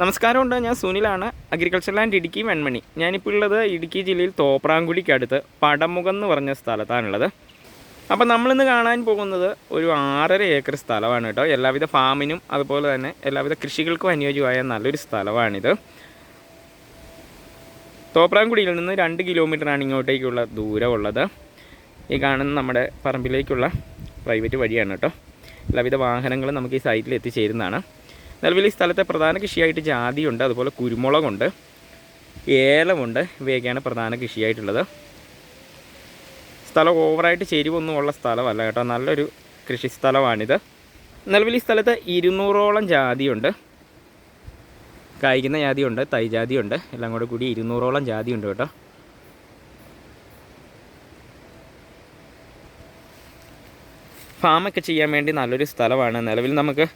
നമസ്കാരമുണ്ട് ഞാൻ സുനിലാണ് അഗ്രികൾച്ചർ ലാൻഡ് ഇടുക്കി വെൺമണി. ഞാനിപ്പോൾ ഉള്ളത് ഇടുക്കി ജില്ലയിൽ തോപ്രാങ്കുടിക്കടുത്ത് പടമുഖം എന്ന് പറഞ്ഞ സ്ഥലത്താണുള്ളത്. അപ്പോൾ നമ്മളിന്ന് കാണാൻ പോകുന്നത് ഒരു ആറര ഏക്കർ സ്ഥലമാണ് കേട്ടോ. എല്ലാവിധ ഫാമിനും അതുപോലെ തന്നെ എല്ലാവിധ കൃഷികൾക്കും അനുയോജ്യമായ നല്ലൊരു സ്ഥലമാണിത്. തോപ്രാങ്കുടിയിൽ നിന്ന് രണ്ട് കിലോമീറ്ററാണ് ഇങ്ങോട്ടേക്കുള്ള ദൂരമുള്ളത്. ഈ കാണുന്ന നമ്മുടെ പറമ്പിലേക്കുള്ള പ്രൈവറ്റ് വഴിയാണ് കേട്ടോ. എല്ലാവിധ വാഹനങ്ങളും നമുക്ക് ഈ സൈറ്റിൽ എത്തിച്ചേരുന്നതാണ്. നിലവിൽ ഈ സ്ഥലത്തെ പ്രധാന കൃഷിയായിട്ട് ജാതിയുണ്ട് അതുപോലെ കുരുമുളകുണ്ട് ഏലമുണ്ട് ഇവയൊക്കെയാണ് പ്രധാന കൃഷിയായിട്ടുള്ളത്. സ്ഥലം ഓവറായിട്ട് ചെരിവൊന്നും ഉള്ള സ്ഥലമല്ല കേട്ടോ നല്ലൊരു കൃഷി സ്ഥലമാണിത്. നിലവിൽ ഈ സ്ഥലത്ത് ഇരുന്നൂറോളം ജാതിയുണ്ട്. കായ്ക്കുന്ന ജാതിയുണ്ട് തൈ ജാതിയുണ്ട് എല്ലാം കൂടെ കൂടി ഇരുന്നൂറോളം ജാതിയുണ്ട് കേട്ടോ. ഫാമൊക്കെ ചെയ്യാൻ വേണ്ടി നല്ലൊരു സ്ഥലമാണ്. നിലവിൽ നമുക്ക്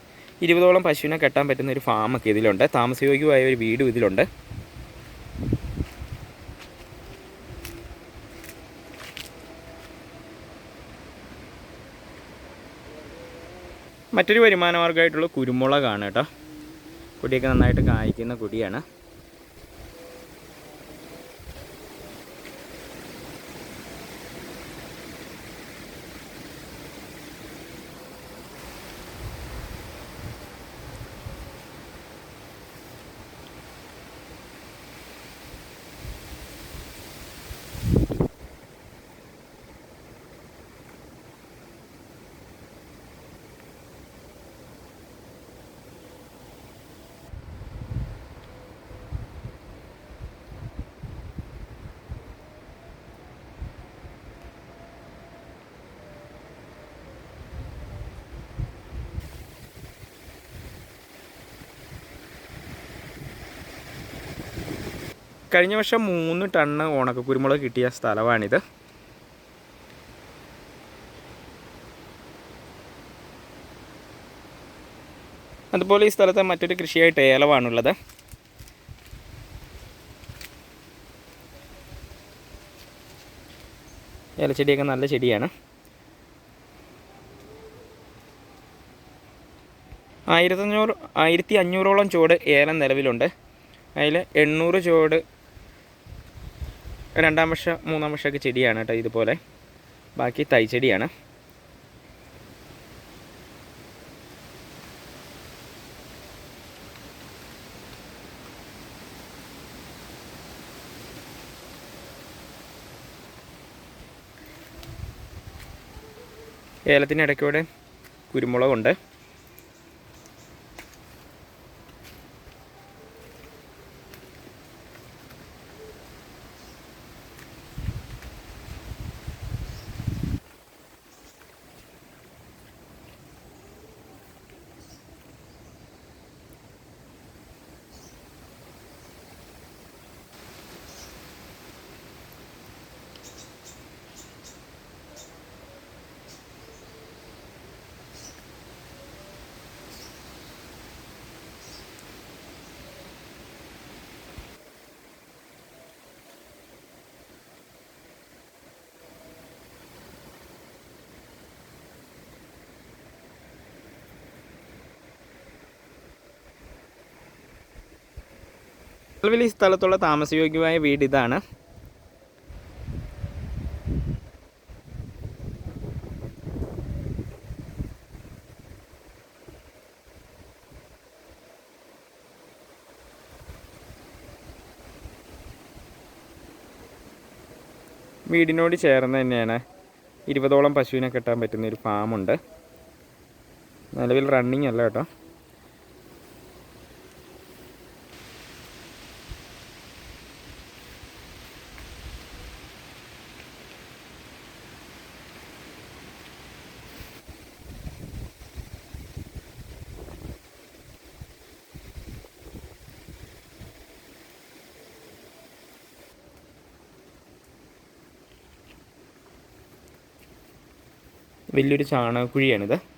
ഇരുപതോളം പശുവിനെ കെട്ടാൻ പറ്റുന്ന ഒരു ഫാമൊക്കെ ഇതിലുണ്ട്. താമസയോഗ്യമായ ഒരു വീടും ഇതിലുണ്ട്. മറ്റൊരു വരുമാന മാർഗമായിട്ടുള്ള കുരുമുളകാണ് കേട്ടോ. കുടിയൊക്കെ നന്നായിട്ട് കായ്ക്കുന്ന കുടിയാണ്. കഴിഞ്ഞ വർഷം മൂന്ന് ടണ്ണ് ഉണക്ക കുരുമുളക് കിട്ടിയ സ്ഥലമാണിത്. അതുപോലെ ഈ സ്ഥലത്തെ മറ്റൊരു കൃഷിയായിട്ട് ഏലമാണുള്ളത് ഏലച്ചെടിയൊക്കെ നല്ല ചെടിയാണ്. ആയിരത്തഞ്ഞൂറ് ആയിരത്തി അഞ്ഞൂറോളം ചുവട് ഏലം നിലവിലുണ്ട്. അതിൽ എണ്ണൂറ് ചുവട് രണ്ടാം വർഷ മൂന്നാം വർഷമൊക്കെ ചെടിയാണ് കേട്ടോ ഇതുപോലെ. ബാക്കി തൈ ചെടിയാണ്. ഏലത്തിന്റെ ഇടയ്ക്കൂടെ കുരുമുളകുണ്ട്. നിലവിൽ ഈ സ്ഥലത്തുള്ള താമസയോഗ്യമായ വീട് ഇതാണ്. വീടിനോട് ചേർന്ന് തന്നെയാണ് ഇരുപതോളം പശുവിനെ കെട്ടാൻ പറ്റുന്ന ഒരു ഫാമുണ്ട്. നിലവിൽ റണ്ണിങ് അല്ല കേട്ടോ. വലിയൊരു ചാണകക്കുഴിയാണിത്.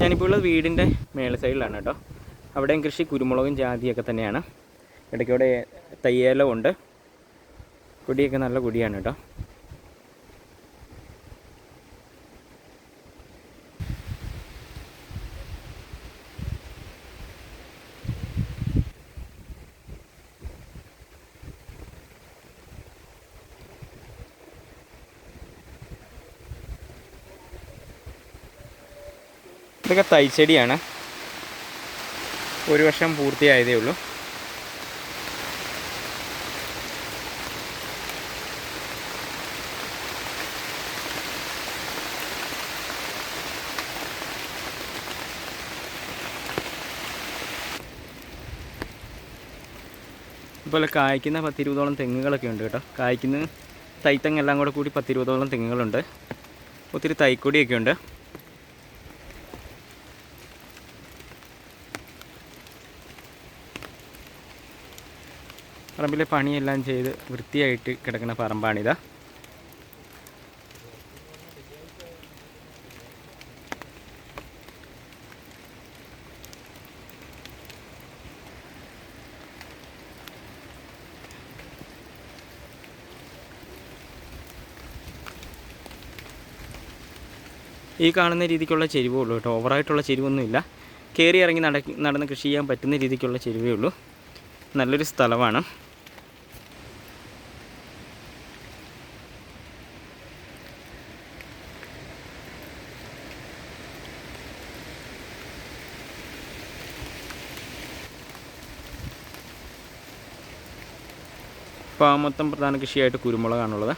ഞാനിപ്പോൾ ഉള്ളത് വീടിന്റെ മേള സൈഡിലാണ് കേട്ടോ. അവിടെയും കൃഷി കുരുമുളകും ജാതിയൊക്കെ തന്നെയാണ്. ഇടയ്ക്കൂടെ ഉണ്ട്. കുടിയൊക്കെ നല്ല കൊടിയാണ് കേട്ടോ. ഇതൊക്കെ തൈച്ചെടിയാണ്. ഒരു വർഷം പൂർത്തിയായതേ ഉള്ളൂ. അതുപോലെ കായ്ക്കുന്ന പത്തിരുപതോളം തെങ്ങുകളൊക്കെ ഉണ്ട് കേട്ടോ. കായ്ക്കുന്ന തൈത്തങ്ങെല്ലാം കൂടെ കൂടി പത്തിരുപതോളം തെങ്ങുകളുണ്ട്. ഒത്തിരി തൈക്കൊടിയൊക്കെ ഉണ്ട്. പറമ്പിലെ പണിയെല്ലാം ചെയ്ത് വൃത്തിയായിട്ട് കിടക്കുന്ന പറമ്പാണിതാ. ഈ കാണുന്ന രീതിക്കുള്ള ചെരിവേ ഉള്ളൂ കേട്ടോ. ഓവറായിട്ടുള്ള ചെരിവൊന്നുമില്ല. കയറി ഇറങ്ങി നട നടന്ന് കൃഷി ചെയ്യാൻ പറ്റുന്ന രീതിക്കുള്ള ചെരുവേ ഉള്ളൂ. നല്ലൊരു സ്ഥലമാണ്. ഇപ്പോൾ മൊത്തം പ്രധാന കൃഷിയായിട്ട് കുരുമുളകാണുള്ളത്.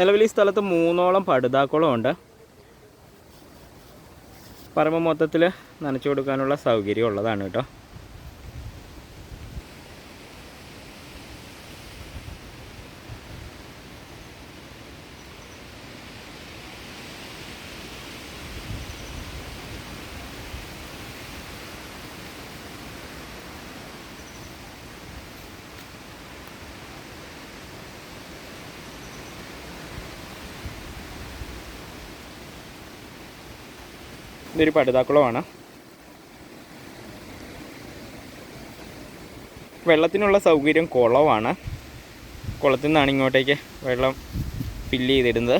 നിലവിൽ ഈ സ്ഥലത്ത് മൂന്നോളം പടുതാക്കുളം ഉണ്ട്. പറമ്പ് മൊത്തത്തിൽ നനച്ചു കൊടുക്കാനുള്ള സൗകര്യം ഉള്ളതാണ് കേട്ടോ. ഇതൊരു പടുതാക്കുളമാണ് വെള്ളത്തിനുള്ള സൗകര്യം കുളമാണ് കുളത്തിൽ നിന്നാണ് ഇങ്ങോട്ടേക്ക് വെള്ളം ഫില്ല് ചെയ്തിടുന്നത്.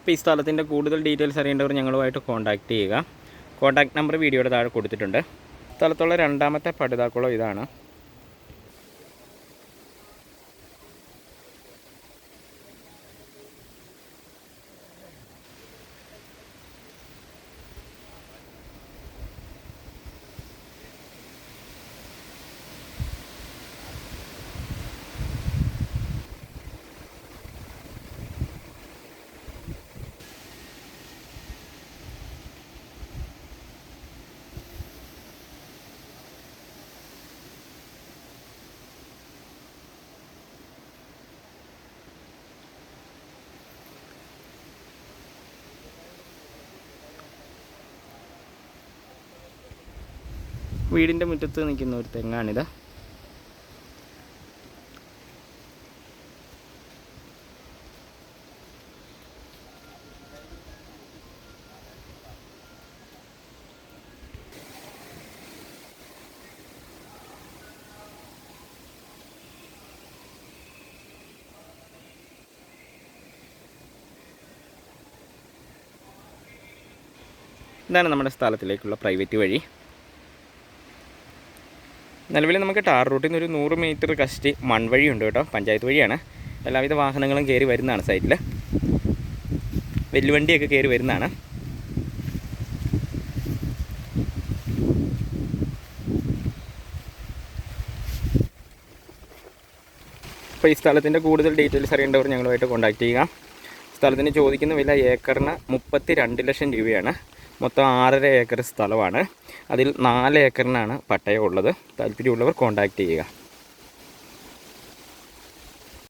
അപ്പോൾ ഈ സ്ഥലത്തിന്റെ കൂടുതൽ ഡീറ്റെയിൽസ് അറിയേണ്ടവർ ഞങ്ങളുമായിട്ട് കോൺടാക്റ്റ് ചെയ്യുക. കോൺടാക്ട് നമ്പർ വീഡിയോയുടെ താഴെ കൊടുത്തിട്ടുണ്ട്. സ്ഥലത്തുള്ള രണ്ടാമത്തെ പടുതാക്കുളം ഇതാണ്. വീടിന്റെ മുറ്റത്ത് നിൽക്കുന്ന ഒരു തെങ്ങാണിത് ഇതാണ് നമ്മുടെ സ്ഥലത്തിലേക്കുള്ള പ്രൈവറ്റ് വഴി. നിലവിൽ നമുക്ക് ടാർ റൂട്ടിൽ നിന്ന് ഒരു നൂറ് മീറ്റർ കഷ്ടി മൺവഴിയുണ്ട് കേട്ടോ. പഞ്ചായത്ത് വഴിയാണ്. എല്ലാവിധ വാഹനങ്ങളും കയറി വരുന്നതാണ് സൈറ്റിൽ വെല്ലുവണ്ടിയൊക്കെ കയറി വരുന്നതാണ്. അപ്പോൾ ഈ സ്ഥലത്തിന്റെ കൂടുതൽ ഡീറ്റെയിൽസ് അറിയേണ്ടവർ ഞങ്ങളുമായിട്ട് കോൺടാക്റ്റ് ചെയ്യുക. സ്ഥലത്തിന് ചോദിക്കുന്ന വില ഏക്കറിന് മുപ്പത്തി ലക്ഷം രൂപയാണ്. മൊത്തം ആറര ഏക്കർ സ്ഥലമാണ്. അതിൽ നാല് ഏക്കറിനാണ് പട്ടയം ഉള്ളത്. താല്പര്യമുള്ളവർ കോൺടാക്റ്റ് ചെയ്യുക.